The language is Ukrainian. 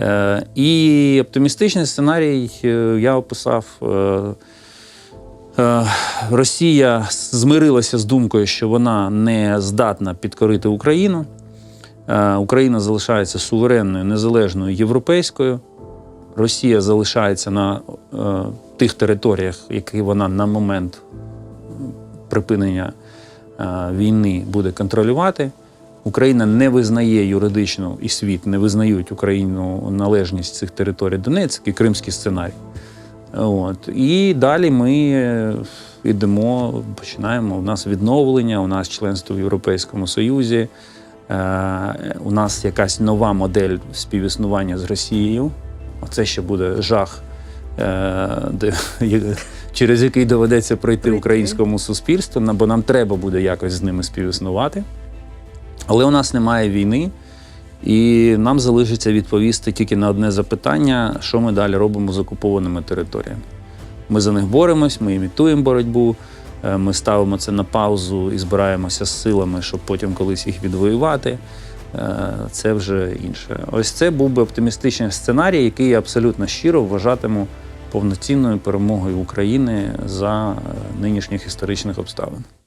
Е, І оптимістичний сценарій е, я описав. е, Росія змирилася з думкою, що вона не здатна підкорити Україну. Україна залишається суверенною, незалежною європейською. Росія залишається на тих територіях, які вона на момент припинення війни буде контролювати. Україна не визнає юридично і світ не визнають Україну належність цих територій Донецьк і Кримський сценарій. От. І далі ми е, йдемо, починаємо. У нас відновлення, у нас членство в Європейському Союзі, е, у нас якась нова модель співіснування з Росією. Оце ще буде жах, е, де, через який доведеться пройти Пройти. українському суспільству, бо нам треба буде якось з ними співіснувати. Але у нас немає війни, і нам залишиться відповісти тільки на одне запитання, що ми далі робимо з окупованими територіями. Ми за них боремось, ми імітуємо боротьбу, е, ми ставимо це на паузу і збираємося з силами, щоб потім колись їх відвоювати. Е, Це вже інше. Ось це був би оптимістичний сценарій, який я абсолютно щиро вважатиму повноцінною перемогою України за е, нинішніх історичних обставин.